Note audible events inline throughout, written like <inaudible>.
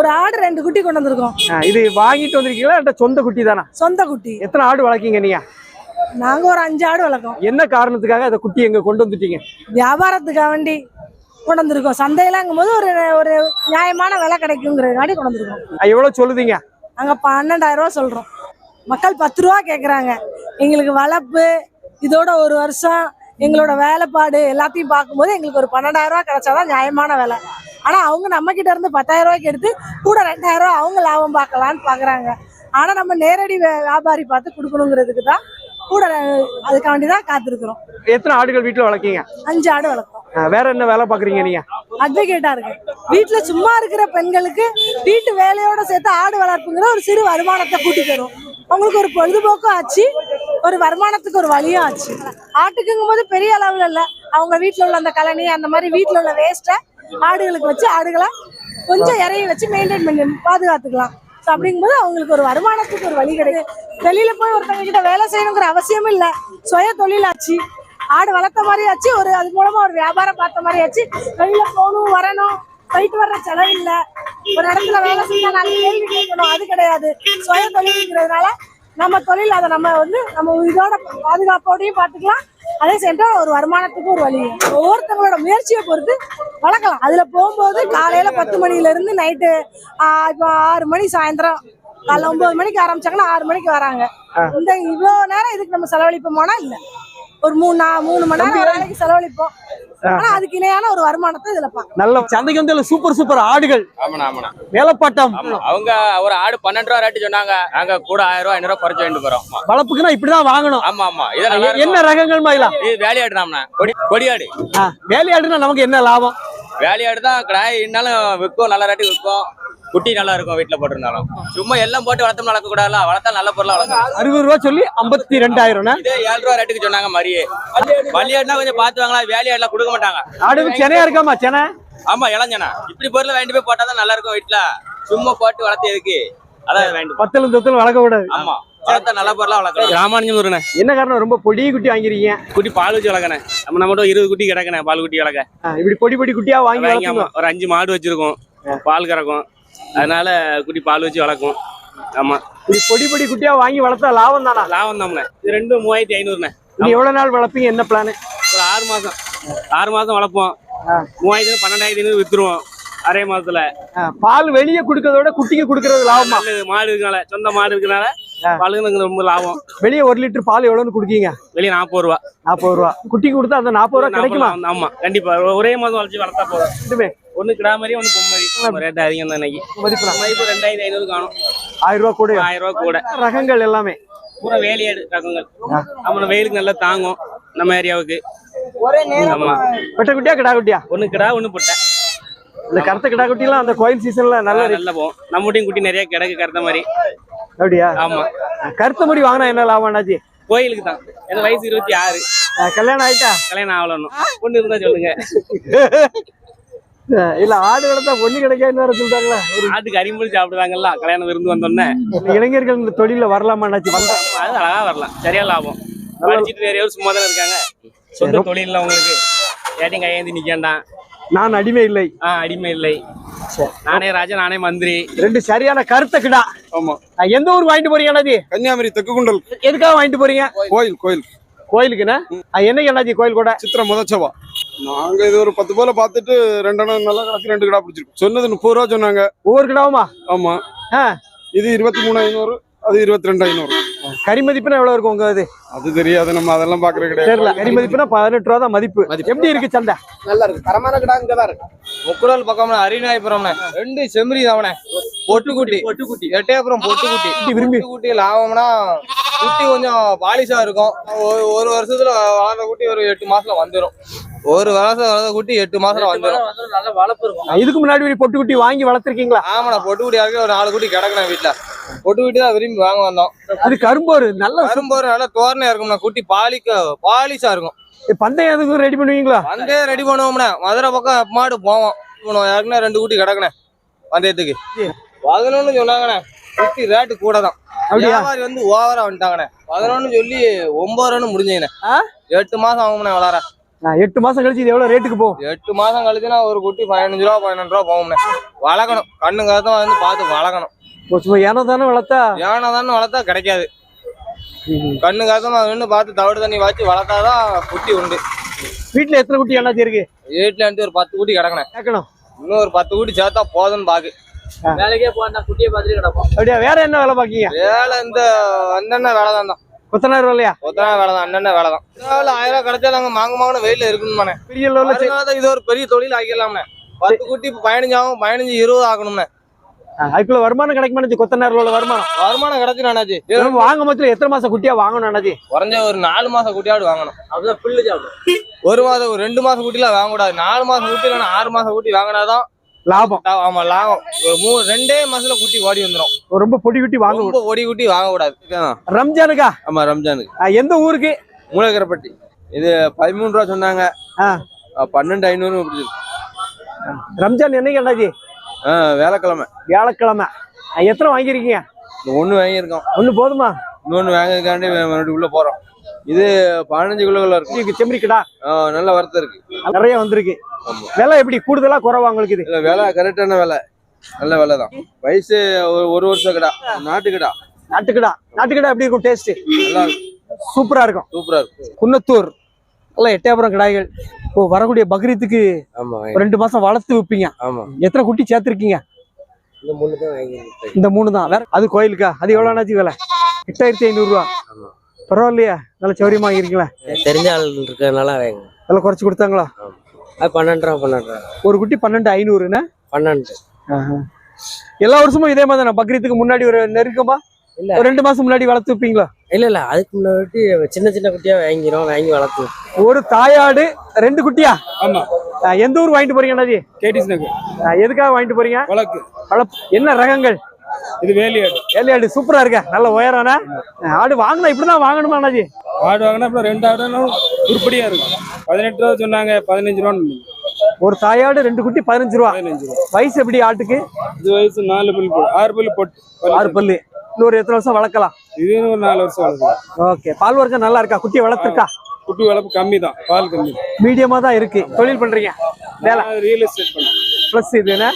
ஒரு ஆடு ரெண்டு குட்டி கொண்டு வந்திருக்கோம். இது வாங்கிட்டு வந்திருக்கீங்களா? சொந்த குட்டி தானா? சொந்த குட்டி. எத்தனை ஆடு வளர்க்கீங்க நீங்க? நாங்க ஒரு அஞ்சு ஆடு வளர்க்கோம். என்ன காரணத்துக்காக அந்த குட்டி எங்க கொண்டு வந்துட்டீங்க? வியாபாரத்துக்காக வேண்டி கொண்டு வந்திருக்கோம். சந்தையிலங்கும் போது ஒரு ஒரு நியாயமான விலை கிடைக்குங்கிறதுக்காண்டி கொண்டு வந்திருக்கோம். எவ்வளவு சொல்லுதீங்க? நாங்க பன்னெண்டாயிரம் ரூபா சொல்றோம். மக்கள் பத்து ரூபா கேக்குறாங்க. எங்களுக்கு வளர்ப்பு இதோட ஒரு வருஷம் எங்களோட வேலைப்பாடு எல்லாத்தையும் பார்க்கும்போது எங்களுக்கு ஒரு பன்னெண்டாயிரம் ரூபா கிடைச்சாதான் நியாயமான விலை. ஆனா அவங்க நம்ம கிட்ட இருந்து பத்தாயிரம் ரூபாய்க்கு எடுத்து கூட ரெண்டாயிரம் ரூபா அவங்க லாபம் பார்க்கலான்னு பாக்குறாங்க. ஆனா நம்ம நேரடி வியாபாரி பார்த்து கொடுக்கணுங்கிறதுக்கு தான் கூட அதுக்காண்டி தான் காத்திருக்கிறோம். எத்தனை ஆடுகள் வீட்டுல வளர்க்கீங்க? அஞ்சு ஆடு வளர்க்குறோம் ஆ, வேற என்ன வேலை பாக்குறீங்க நீங்க? அட்வொகேட்டா இருக்கு. வீட்டுல சும்மா இருக்கிற பெண்களுக்கு வீட்டு வேலையோட சேர்த்து ஆடு வளர்ப்புங்கிற ஒரு சிறு வருமானத்தை கூட்டி தரும். அவங்களுக்கு ஒரு பொழுதுபோக்கும் ஆச்சு ஒரு வருமானத்துக்கு ஒரு வழியும் ஆச்சு. ஆட்டுக்குங்கும் போது பெரிய அளவுல இல்ல. அவங்க வீட்டுல உள்ள அந்த கழனி அந்த மாதிரி வீட்டுல உள்ள வேஸ்ட்டை ஆடுகளுக்கு வச்சு ஆடுகளை கொஞ்சம் இறைய வச்சு மெயின்டைன் பண்ணி பாதுகாத்துக்கலாம். ஸோ அப்படிங்கும்போது அவங்களுக்கு ஒரு வருமானத்துக்கு ஒரு வழி கிடையாது வெளியில போய் ஒருத்தவங்க கிட்ட வேலை செய்யணுங்கிற அவசியமும் இல்லை. சுய தொழிலாச்சு. ஆடு வளர்த்த மாதிரி ஆச்சு. ஒரு அது மூலமா ஒரு வியாபாரம் பார்த்த மாதிரி ஆச்சு. வெளியில போகணும் வரணும் போயிட்டு வர்ற செலவு இல்லை. ஒரு இடத்துல வேலை செஞ்சா நாலு கேள்வி கேட்கணும். அது கிடையாது. சுய தொழில்ங்கிறதுனால நம்ம தொழில் அதை நம்ம வந்து நம்ம இதோட பாதுகாப்போடையும் பார்த்துக்கலாம். அதே சென்ற ஒரு வருமானத்துக்கு ஒரு வழி. ஒவ்வொருத்தவங்களோட முயற்சியை பொறுத்து வளர்க்கலாம். அதுல போகும்போது காலையில பத்து மணில இருந்து நைட்டு இப்போ ஆறு மணி சாயந்தரம் காலைல ஒன்பது மணிக்கு ஆரம்பிச்சாங்கன்னா ஆறு மணிக்கு வராங்க. இந்த இவ்வளவு நேரம் இதுக்கு நம்ம செலவழிப்போமானா இல்ல. ஒரு மூணு மூணு மணி நேரம் ஒரு வேலைக்கு செலவழிப்போம். ஆனா அதுக்கு இணையான ஒரு வருமானத்தை இதுல பார்க்கலாம் நல்ல சந்தைக்கு வந்து சூப்பர் சூப்பர் ஆடுகள். வேலைப்பாட்டம். அவங்க ஒரு ஆடு பன்னெண்டு ரூபா ரேட்டு சொன்னாங்க. நாங்க கூட ஆயிரம் ரூபா ஐநூறு ரூபா குறைச்சு வாங்கிட்டு போறோம். ஆமா. வளர்ப்புக்குன்னா இப்படிதான் வாங்கணும். ஆமா ஆமா. இது நல்லா எ- என்ன. ரகங்கள் மாதிரிலாம் இது வேலையாடுனாம்ண்ணா கொடி கொடியாடு. வேலையாடுனா நமக்கு என்ன லாபம்? வேலையாடு தான் கிடாய் இருந்தாலும் விற்கும் நல்ல ரேட்டு விற்கும். குட்டி நல்லா இருக்கும் வீட்டுல போட்டிருந்தாலும். சும்மா எல்லாம் போட்டு வளர்த்தோம் வளர்க்க கூடாதுல வளர்த்தா நல்ல பொருளா வளர்க்கலாம் அறுபது ரூபா சொல்லி ஐம்பத்தி ரெண்டாயிரம்னா? இதே ஏழு ரூபா ரேட்டுக்கு சொன்னாங்க மாதிரியே வள்ளியாடுனா கொஞ்சம் பார்த்து வாங்களா வேலையாடுலாம் கொடுக்க மாட்டாங்க. ஆடு சென்னையா இருக்காமா சென்னை? ஆமா இளஞ்சனா. இப்படி பொருள் வாங்கிட்டு போய் போட்டா தான் நல்லா இருக்கும் வீட்டுல சும்மா போட்டு வளர்த்து எதுக்கு? அதான் வாங்கிட்டு போ. பத்தலும் தொத்தலும் வளர்க்க கூடாது ஆமா வளர்த்தா நல்ல பொருளா வளர்க்கலாம். ராமானுஜம் என்ன காரணம்? ரொம்ப பொடி குட்டி வாங்கிருக்கீங்க. குட்டி பால் வச்சு வளர்க்கணே நம்ம நம்மகிட்ட இருபது குட்டி கிடக்கணே பால் குட்டி வளர்க்க. இப்படி பொடி பொடி குட்டியா வாங்கி வாங்கி வளர்த்துங்க ஆமா, ஒரு அஞ்சு மாடு வச்சிருக்கோம். பால் கறக்கும். அதனால குட்டி பால் வச்சு வளர்க்கும் ஆமா. இப்படி பொடி பொடி குட்டியா வாங்கி வளர்த்தா லாபம் தானா? லாபம் தாம்ண்ணே இது ரெண்டும் மூவாயிரத்தி ஐநூறுண்ணே. நீ எவ்வளவு நாள் வளர்ப்பீங்க? என்ன பிளான் ஒரு ஆறு மாசம். ஆறு மாசம் வளர்ப்போம். மூவாயிரத்தி பன்னெண்டாயிரத்தி ஐநூறு வித்துருவோம். அரை மாசத்துல. பால் வெளியே குடுக்கறத விட குட்டிக்கு குடுக்கறது லாபமா? மாடு இருக்கனால சொந்த மாடு இருக்கனால பாலுக்கு ரொம்ப லாபம். வெளியே ஒரு லிட்டர் பால் எவ்வளவுன்னு குடுக்கீங்க? வெளியே நாற்பது ரூபா. நாற்பது ரூபா. குட்டிக்கு கொடுத்தா அந்த நாற்பது ரூபா கிடைக்குமா? ஆமா கண்டிப்பா. ஒரே மாதம் வளர்ச்சி வளர்த்தா போதும். ஒண்ணு கிடா மாதிரி ஒண்ணு பொம்மை. ரேட் அதிகம் தான் இன்னைக்கு. மதிப்பு மதிப்பு ரெண்டாயிரத்தி ஐநூறு காணும். ஆயிரம் ரூபா கூட ஆயிரம் ரூபா கூட. ரகங்கள் எல்லாமே. பூரா வேலையாடு ரகங்கள். நம்ம வெயிலுக்கு நல்லா தாங்கும் நம்ம ஏரியாவுக்கு. ஆமா. குட்டியா கிடா குட்டியா? ஒண்ணு கிடா ஒண்ணு புட்டை. இந்த கருத்த கிடா குட்டி எல்லாம் அந்த கோயில் சீசன்ல நல்ல நல்லா போகும். நம்மகிட்டயும் குட்டி நிறைய கிடக்கு கறந்த மாதிரி. அப்படியா? ஆமா. கருத்த முடி வாங்கினா என்ன லாபம் அண்ணாச்சி? கோயிலுக்கு தான். எனக்கு வயசு இருபத்தி ஆறு. கல்யாணம் ஆயிட்டா? கல்யாணம் ஆகலன்னு. பொண்ணு இருந்தா சொல்லுங்க. <laughs> இல்ல ஆடு வளர்த்தா பொண்ணு கிடைக்காதுன்னு வேற சொல்றாங்களா? ஒரு ஆட்டுக்கு அரிமொழி சாப்பிடுறாங்கல்ல கல்யாணம் விருந்து வந்தோடனே. இளைஞர்கள் இந்த தொழில வரலாமா அண்ணாச்சி வந்தா அது அழகா வரலாம். சரியா லாபம். படிச்சுட்டு நிறைய சும்மா தானே இருக்காங்க. சொந்த தொழில்ல உங்களுக்கு ஏட்டையும் கையேந்தி நிக்கண்டாம் நான் அடிமை இல்லை. ஆ அடிமை இல்லை. நானே ராஜா நானே மந்திரி. ரெண்டு சரியான கருத்த கிடா. ஆமா. எந்த ஊருக்கு வாங்கிட்டு போறீங்க கன்னியாகுமரி தெற்கு குண்டல் எதுக்காக வாங்கிட்டு போறீங்க? கோயில் கோயில். கோயிலுக்குண்ணா? என்னைக்கு அண்ணாச்சி கோயில் கூட? சித்திரை முதச்சவா நாங்க இது ஒரு பத்து போல பார்த்துட்டு ரெண்டு அண்ணன் நல்லா கிடக்கு ரெண்டு கிடா பிடிச்சிருக்கோம். சொன்னது முப்பது ரூபா சொன்னாங்க. ஒவ்வொரு கிடாவுமா? ஆமா. இது இருபத்தி மூணு ஐநூறு அது இருபத்தி ரெண்டு ஐநூறு. கறி மதிப்புனா எவ்வளவு இருக்கும் உங்க இது? அது தெரியாது நம்ம அதெல்லாம் பாக்குறது தெரியல. கறி கிடையாது மதிப்புனா பதினெட்டு ரூபா தான் மதிப்பு. எப்படி இருக்கு சந்தை? நல்லா இருக்கு. தரமான கிடா இங்க தான் இருக்கு. முக்குடல் பக்கம்னா அரிநாயபுரம்ண்ணே ரெண்டு செம்மறி தாவணே. பொட்டு குட்டி பொட்டு குட்டி எட்டயபுரம் பொட்டு குட்டி குட்டி விரும்பி? குட்டி லாபம்னா குட்டி கொஞ்சம் பாலிஷா இருக்கும். ஒரு ஒரு வருஷத்துல வளர்ந்த குட்டி ஒரு எட்டு மாசத்துல வந்துரும். ஒரு வருஷம் வளர்ந்த குட்டி எட்டு மாசத்துல வந்துரும். நல்ல வளர்ப்பு இருக்கும். இதுக்கு முன்னாடி பொட்டு குட்டி வாங்கி வளர்த்திருக்கீங்களா? ஆமாண்ணா பொட்டு குட்டி ஒரு நாலு குட்டி கிடக்குண்ணே வீட்டுல பொட்டு குட்டி தான் விரும்பி வாங்க வந்தோம். இது கரும்போரு நல்ல வரும்போது நல்லா தோரணையா இருக்கும்ண்ணா குட்டி பாலிக்க பாலிஷா இருக்கும். பந்தயம் எதுக்கும் ரெடி பண்ணுவீங்களா? வந்தே ரெடி பண்ணுவோம்ண்ணே. மதுரை பக்கம் மாடு போவோம். ஏற்கனவே ரெண்டு குட்டி கிடக்குண்ணே பந்தயத்துக்கு. பதினொன்னு சொன்னாங்கண்ணே. குட்டி ரேட்டு கூட தான்? வியாபாரி வந்து ஓவரா வந்துட்டாங்கண்ணே. பதினொன்னு சொல்லி ஒன்பது ரன்னு முடிஞ்சீங்கண்ணே? எட்டு மாசம் ஆகும்ண்ணே வளர. எட்டு மாசம் கழிச்சு இது எவ்வளவு ரேட்டுக்கு போகும்? எட்டு மாசம் கழிச்சுனா ஒரு குட்டி பதினஞ்சு ரூபா பன்னெண்டு ரூபா போகும்ண்ணே. வளர்க்கணும். கண்ணு கருத்தம் வந்து பார்த்து வளர்க்கணும். சும்மா ஏனோ தானே வளர்த்தா? தானே வளர்த்தா கிடைக்காது. கண்ணு கருத்தமா நின்று பார்த்து தவிடு தண்ணி வச்சு வளர்த்தாதான் குட்டி உண்டு. வீட்டுல எத்தனை குட்டி என்னாச்சு இருக்கு? வீட்டுல இருந்து ஒரு பத்து குட்டி கிடக்கணும் கேட்கணும் இன்னும் ஒரு பத்து குட்டி சேர்த்தா போதும்னு பாக்கு. வேலைக்கே போனா குட்டியை பார்த்துட்டு கிடப்போம். அப்படியா? வேற என்ன வேலை பாக்கீங்க வேலை இந்த அண்ணன வேலை தான் தான் கொத்தனார் வேலையா? ஒத்தனா வேலை தான் அண்ணன வேலை தான் ஆயிரம் ரூபா கிடைச்சா நாங்க மாங்க மாங்கன வெயில இருக்குன்னு பெரிய லெவல்ல இது ஒரு பெரிய தொழில் ஆக்கிடலாம்ண்ணே பத்து குட்டி பதினஞ்சு ஆகும் பதினஞ்சு இருபது ஆகணும்ண்ணே அதுக்குள்ள வருமானம் கிடைக்குமா கொத்தனார் உள்ள வருமானம்? வருமானம் கிடைச்சு அண்ணாச்சி. நம்ம வாங்க மொத்தம் எத்தனை மாசம் குட்டியா வாங்கணும் அண்ணாச்சி? குறைஞ்ச ஒரு நாலு மாசம் குட்டியாவது வாங்கணும். அப்படிதான் புல்லு சாப்பிடும். ஒரு மாதம் ஒரு ரெண்டு மாசம் குட்டிலாம் வாங்கக்கூடாது. நாலு மாசம் குட்டி இல்லைன்னா ஆறு மாசம் குட்டி வாங்கினாதான் லாபம். ஆமா லாபம். ஒரு மூணு ரெண்டே மாசத்துல குட்டி ஓடி வந்துடும் ரொம்ப பொடி குட்டி வாங்க ரொம்ப ஒடி குட்டி வாங்கக்கூடாது. ரம்ஜானுக்கா? ஆமா ரம்ஜானுக்கு. எந்த ஊருக்கு? மூலக்கரப்பட்டி இது பதிமூணு ரூபா சொன்னாங்க. பன்னெண்டு ஐநூறு பிடிச்சிருக்கு ரம்ஜான் என்னைக்கு வேலைக்கிழமை வியாழக்கிழமை. ஆ, எத்தனை வாங்கியிருக்கீங்க? ஒண்ணு வாங்கியிருக்கோம். ஒண்ணு போதுமா? இன்னொன்னு வாங்கிக்காண்டி மறுபடியும் உள்ள போறோம். இது பதினஞ்சு இதுக்கு செம்மறிக்கடா? ஆ, நல்ல வருத்தம் இருக்கு. நிறைய வந்திருக்கு. விலை எப்படி? கூடுதலா குறைவா உங்களுக்கு இது? இல்ல விலை கரெக்டான விலை. நல்ல விலை தான். வயசு ஒரு ஒரு வருஷம் கிடா நாட்டு கிடா நாட்டுக்கடா? நாட்டுக்கடா எப்படி இருக்கும் டேஸ்ட் நல்லா சூப்பரா இருக்கும். சூப்பரா இருக்கும். குன்னத்தூர். நல்ல எட்டயபுரம் கடாய்கள். இப்போ வரக்கூடிய பக்ரீத்துக்கு ரெண்டு மாசம் வளர்த்து விப்பீங்க. ஆமா. எத்தனை குட்டி சேர்த்திருக்கீங்க? இந்த மூணு தான் வேற அது கோயிலுக்கா? அது எவ்வளவு ஆனாச்சு விலை? எட்டாயிரத்தி ஐநூறு ரூபா. ஆமா. பரவாயில்லையா. நல்ல சௌரியமா வாங்கிருக்கீங்களா தெரிஞ்ச ஆள் இருக்கிறதுனால வாங்க விலை குறைச்சு கொடுத்தாங்களா? அது பன்னெண்டு ரூபா பன்னெண்டு ரூபா ஒரு குட்டி பன்னெண்டு ஐநூறுன்னு பன்னெண்டு. எல்லா வருஷமும் இதே மாதிரி தானே பக்ரீத்துக்கு முன்னாடி ஒரு நெருக்கமா? இல்ல. ஒரு ரெண்டு மாசம் முன்னாடி வளர்த்து வைப்பீங்களா? இல்ல இல்ல. அதுக்கு முன்னாடி சின்ன சின்ன குட்டியா வாங்கிறோம் வாங்கி வளர்த்து ஒரு தாயாடு ரெண்டு குட்டியா? ஆமா. எந்த ஊர் வாங்கிட்டு போறீங்க அண்ணாஜி? கேடிஸ் நகர். எதுக்காக வாங்கிட்டு போறீங்க? வழக்கு. வளர்ப்பு என்ன ரகங்கள்? இது வேலியாடு. ஏலியாடு சூப்பரா இருக்க. நல்ல உயரான ஆடு வாங்கினா இப்படிதான் வாங்கணுமா அண்ணாஜி ஆடு வாங்கினா அப்புறம் ரெண்டு ஆடுனாலும் உருப்படியா இருக்கும். பதினெட்டு ரூபா சொன்னாங்க பதினஞ்சு ரூபான்னு ஒரு தாயாடு ரெண்டு குட்டி பதினஞ்சு ரூபா. வயசு எப்படி ஆட்டுக்கு? இது வயசு நாலு பல் போட்டு ஆறு பல் போட்டு ஆறு பல்லு இன்னொரு எத்தனை வருஷம் வளர்க்கலாம்? இது ஒரு நாலு வருஷம் வளர்க்குது ஓகே. பால் வர்க்கம் நல்லா இருக்கா? குட்டி வளர்த்துருக்கா? குட்டி வளர்ப்பு கம்மி தான். பால் கம்மி மீடியமா தான் இருக்கு. தொழில் பண்றீங்க. வேலை. ரியல் எஸ்டேட் பண்ண பிளஸ் இது என்ன?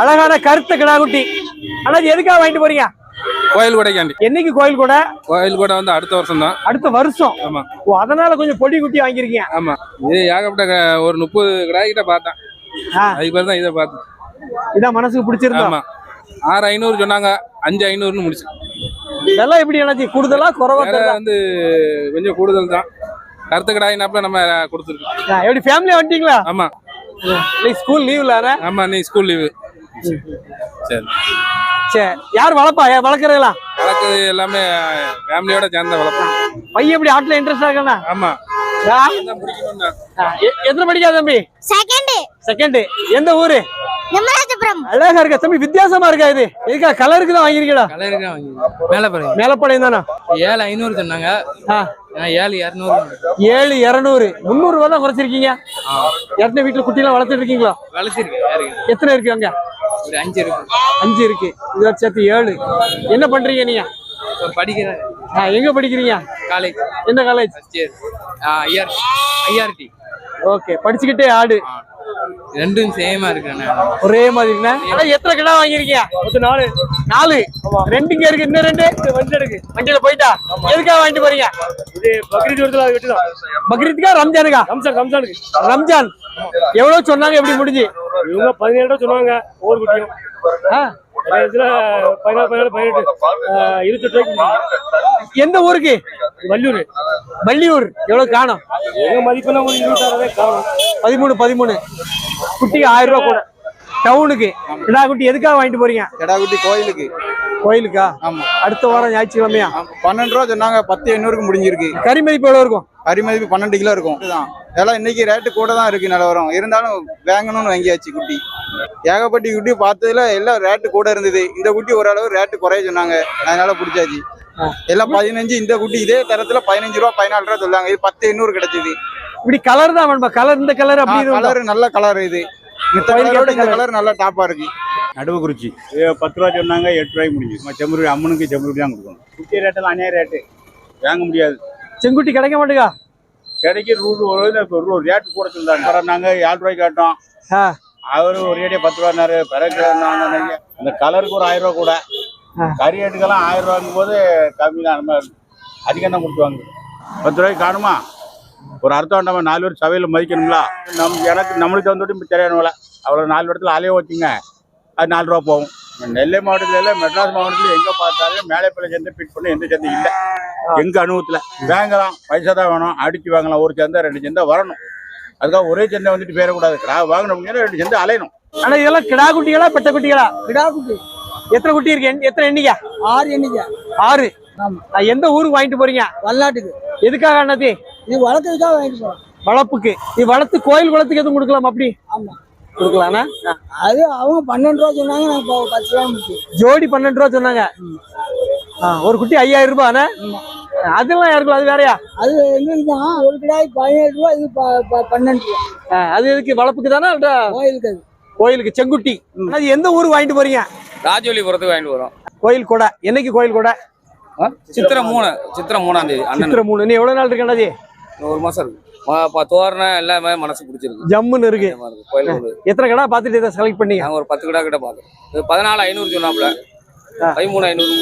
அழகான கருத்த கிடா குட்டி அண்ணாஜி எதுக்காக வாங்கிட்டு போறீங்க? கோயில் கொடைக்காண்டி. என்னைக்கு கோயில் கூட? கோயில் கூட வந்து அடுத்த வருஷம் தான் அடுத்த வருஷம்? ஆமா. ஓ அதனால கொஞ்சம் பொடி குட்டி வாங்கியிருக்கீங்க. ஆமா. இது ஏகப்பட்ட ஒரு முப்பது கிடாய்கிட்ட பார்த்தேன். ஆ. அதுக்கு பேர் தான் இதை பார்த்தேன். இதான் மனசுக்கு பிடிச்சிருந்தா? ஆமா. ஆறு ஐநூறு சொன்னாங்க அஞ்சு ஐநூறுன்னு முடிச்சு. விலை எப்படி அண்ணாஜி கூடுதலா குறவா? வந்து கொஞ்சம் கூடுதல் தான். கருத்து கிடாயினாப்புல நம்ம கொடுத்துருக்கோம். எப்படி ஃபேமிலியா வந்துட்டீங்களா? ஆமா. இன்னைக்கு ஸ்கூல் லீவ்ல ஆமா நீ ஸ்கூல் லீவு சரி. சரி யார் வளர்ப்பா? வளர்க்குறீங்களா? வழக்கு எல்லாமே ஃபேமிலியோட சேர்ந்த வளர்ப்போம். பையன் எப்படி ஆட்டுல இன்ட்ரெஸ்டா இருக்கானா? ஆமா. எத்தனை படிக்கா தம்பி? செகண்ட் செகண்ட் எந்த ஊரு? அழகா இருக்கா தம்பி வித்தியாசமா இருக்கா இது? எதுக்கா கலருக்கு தான் வாங்கிருக்கீங்களா கலருக்கு தான் வாங்கி மேலே பாருங்க. மேலப்பாளையம் தானா? ஏழு ஐநூறு சொன்னாங்க. ஏழு இரநூறு. ஏழு இருநூறு. முந்நூறு ரூபா தான் குறைச்சிருக்கீங்க. ஏற்கனவே வீட்டுல குட்டிலாம் வளர்த்துட்டு இருக்கீங்களா? வளர்ச்சிருக்கு யாருக்கு எத்தனை இருக்கு அங்க? ஒரு அஞ்சு இருக்கு. அஞ்சு இருக்கு. இதோட சேர்த்து ஏழு. என்ன பண்றீங்க நீங்க? படிக்கிறேன். ஆ, எங்க படிக்கிறீங்க? காலேஜ். எந்த காலேஜ் ஐஆர்டி ஓகே படிச்சுக்கிட்டே ஆடு. ரெண்டும் சேமா இருக்கேன் ஒரே மாதிரி இருக்குண்ணே. எத்தனை கிடா வாங்கிருக்கீங்க மொத்தம் நாலு. நாலு? ரெண்டு இங்க இருக்கு இன்னும் ரெண்டு? வண்டி இருக்கு வண்டியில போயிட்டா? எதுக்காக வாங்கிட்டு போறீங்க? இது பக்ரீத் வருதுல வெட்டுதான். பக்ரீத்துக்கா ரம்ஜானுக்கா? ரம்ஜான் ரம்ஜானுக்கு. ரம்ஜான். எவ்வளவு சொன்னாங்க எப்படி முடிஞ்சு? இவங்க பதினேழு சொன்னாங்க ஒவ்வொரு குட்டியும். பதினாறு பதினாறு பதினெட்டு இருபத்தெட்டு ரூபாய்க்கு எந்த ஊருக்கு? வள்ளியூர். வள்ளியூர். எவ்வளவு காணும்? எங்க மதிப்பெல்லாம் ஒரு இருபத்தாறு காணும். பதிமூணு பதிமூணு. குட்டிக்கு ஆயிரம் ரூபாய் கூட. டவுனுக்கு. கிடா குட்டி எதுக்காக வாங்கிட்டு போறீங்க? கிடாக்குட்டி கோயிலுக்கு. கோயிலுக்கா? ஆமா. அடுத்த வாரம் ஞாயிற்றுக்கிழமையா? பன்னெண்டு ரூபா சொன்னாங்க பத்து எண்ணூறுக்கு முடிஞ்சிருக்கு. கறி மதிப்பு எவ்வளவு இருக்கும்? அரிமதிப்பு பன்னெண்டு கிலோ இருக்கும். இதுதான். எல்லாம் இன்னைக்கு ரேட்டு கூட தான் இருக்கு நிலவரம். இருந்தாலும் வாங்கணும்னு வாங்கியாச்சு குட்டி. ஏகப்பட்டி குட்டி பார்த்ததுல எல்லாம் ரேட்டு கூட இருந்தது. இந்த குட்டி ஓரளவு ரேட்டு குறைய சொன்னாங்க. அதனால பிடிச்சாச்சு. எல்லாம் பதினஞ்சு இந்த குட்டி இதே தரத்துல பதினஞ்சு ரூபா பதினாலு ரூபா சொல்லாங்க. இது பத்து எண்ணூறு கிடைச்சது. இப்படி கலர் தான் கலர் இந்த கலர் அப்படி கலர் நல்ல கலர் இது. இந்த. கலர் நல்லா டாப்பா இருக்கு. நடுவுக்குறிச்சி. பத்து ரூபா சொன்னாங்க எட்டு ரூபாய்க்கு முடிஞ்சு செம்பருத்தி அம்மனுக்கு செம்பருத்தி தான் கொடுக்கணும். குட்டி ரேட்டெல்லாம் அநியாய ரேட்டு வாங்க முடியாது. செங்குட்டி கிடைக்க மாட்டேங்கா கிடைக்க ரூட் ஒரு ரேட்டு கூட சொல்லுறாங்க அப்புறம் நாங்க ஏழு ரூபாய்க்கு கேட்டோம். அவரு ஒரு ஏடியா பத்து ரூபான்னாரு பிறகு அந்த கலருக்கு ஒரு ஆயிரம் ரூபா கூட. கறி ரேட்டுக்கெல்லாம் ஆயிரம் ரூபாங்கும் போது கம்மி தான். நம்ம அதிகம் தான் கொடுத்துவாங்க பத்து ரூபாய்க்கு காணுமா? ஒரு அர்த்தம் நம்ம நாலு பேர் சபையில் மதிக்கணுங்களா நம் எனக்கு நம்மளுக்கு வந்துட்டு தெரியணும்ல அவ்வளோ நாலு இடத்துல அலைய வச்சுங்க அது நாலு ரூபா போகும். நெல்லை மாவட்டத்துல மெட்ராஸ் மாவட்டத்துல எங்க பார்த்தாலும் மேலைப்பள்ளி சந்தை பிட் பண்ணி எந்த சந்தை இல்ல. எங்க அனுபவத்துல. வாங்கலாம். பைசா தான் வேணும். அடிச்சு வாங்கலாம். ஒரு சந்தை ரெண்டு சந்தை வரணும். அதுக்காக ஒரே சந்தை வந்துட்டு பேரக்கூடாது கிடா வாங்கணும் அப்படின்னா ரெண்டு சந்தை அலையணும். ஆனா இதெல்லாம் கிடா குட்டிகளா பெட்ட குட்டிகளா? கிடா குட்டி. எத்தனை குட்டி இருக்கு? எத்தனை எண்ணிக்கை? ஆறு எண்ணிக்கை. ஆறு. ஆமா. நான் எந்த ஊருக்கு வாங்கிட்டு போறீங்க? வல்லாட்டுக்கு. எதுக்காக அண்ணாத்தி இது? வளர்க்கறதுக்காக வாங்கிட்டு போறோம். வளர்ப்புக்கு. இது வளர்த்து கோயில் குளத்துக்கு எதுவும் கொடுக்கலாம் அப்படி? ஆமா. கொடுக்கலாம்னா அது அவங்க பன்னெண்டு ரூபா சொன்னாங்க பத்து ரூபா ஜோடி பன்னெண்டு ரூபா சொன்னாங்க. ஒரு குட்டி ஐயாயிரம் ரூபாய் அண்ணா? அதெல்லாம் யாருக்கும் அது வேறயா? அது எங்களுக்கு ஒரு கிடாய் பதினேழு ரூபா இது ப- ப- பன்னெண்டு ரூபா. அது எதுக்கு? வளர்ப்புக்கு தானே கோயிலுக்கு அது. கோயிலுக்கு செங்குட்டி. அது எந்த ஊருக்கு வாங்கிட்டு போறீங்க? ராஜவல்லிபுரத்துக்கு வாங்கிட்டு வரோம் கோயில் கொடை. என்னைக்கு கோயில் கொடை? சித்திரை மூணு சித்திரை மூணாம் தேதி சித்திரை மூணு. நீ எவ்வளவு நாள் இருக்கு அண்ணாஜி ஒரு மாசம் இருக்கு. தோரணம் எல்லாமே மனசு பிடிச்சிருக்கு. ஜம்முன்னு இருக்கு. எத்தனை கடை பார்த்துட்டு இதை செலக்ட் பண்ணீங்க? நாங்க ஒரு பத்து கிடா கிட்ட பார்த்தோம் பதினாலு ஐநூறு சொன்னாப்புல. பதிமூணு ஐநூறு.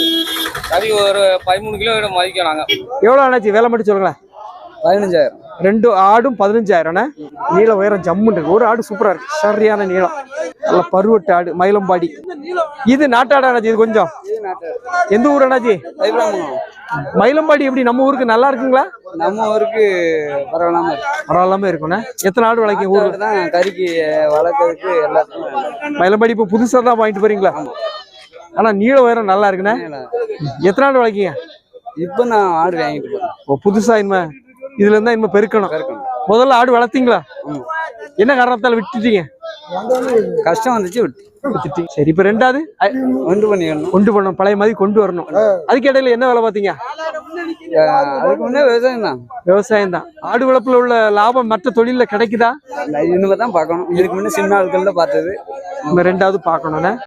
கறி ஒரு பதிமூணு கிலோ கிட்ட மதிக்கும் நாங்க. எவ்வளவு அண்ணாச்சி? வேலை மட்டும் சொல்லுங்களேன். பதினஞ்சாயிரம். ரெண்டு ஆடும் பதினஞ்சாயிரம் நீள உயரம் ஜம்முன்னு இருக்கு. ஒரு ஆடு சூப்பரா இருக்கு. சரியான நீளம். நல்ல பருவட்டு ஆடு மயிலம்பாடி. இது நாட்டாடு அண்ணாச்சி? இது கொஞ்சம். எந்த ஊர் அண்ணாச்சி? மயிலம்பாடி எப்படி? நம்ம ஊருக்கு நல்லா இருக்குங்களா? நம்ம ஊருக்கு பரவாயில்லாம இருக்கு. பரவாயில்லாம இருக்கும்ண்ணே எத்தனை ஆடு வளர்க்கும் ஊர்? தான் கறிக்கு வளர்க்கறதுக்கு எல்லாத்துக்கும் மயிலம்பாடி இப்போ புதுசா தான் வாங்கிட்டு போறீங்களா? ஆனா நீள உயரம் நல்லா இருக்குண்ணே. எத்தனை ஆடு வளர்க்கீங்க? இப்போ நான் ஆடு வாங்கிட்டு போறேன். ஓ புதுசா இனிமே. இதுல இருந்தா இனிமே பெருக்கணும். முதல்ல ஆடு வளர்த்தீங்களா? என்ன காரணத்தால விட்டுட்டீங்க? கஷ்டம் வந்துச்சு விட்டு. சரி இப்ப ரெண்டாவது? ஒன்று பண்ணிக்கணும் கொண்டு போகணும் பழைய மாதிரி கொண்டு வரணும். அதுக்கு இடையில என்ன வேலை பாத்தீங்க அதுக்கு முன்னே விவசாயம் தான். விவசாயம் தான். ஆடு வளர்ப்புல உள்ள லாபம் மற்ற தொழில்ல கிடைக்குதா? இனிமே தான் பார்க்கணும். இதுக்கு முன்னே சின்ன ஆட்கள்ல பார்த்தது. நம்ம ரெண்டாவது பார்க்கணும்ண்ணே.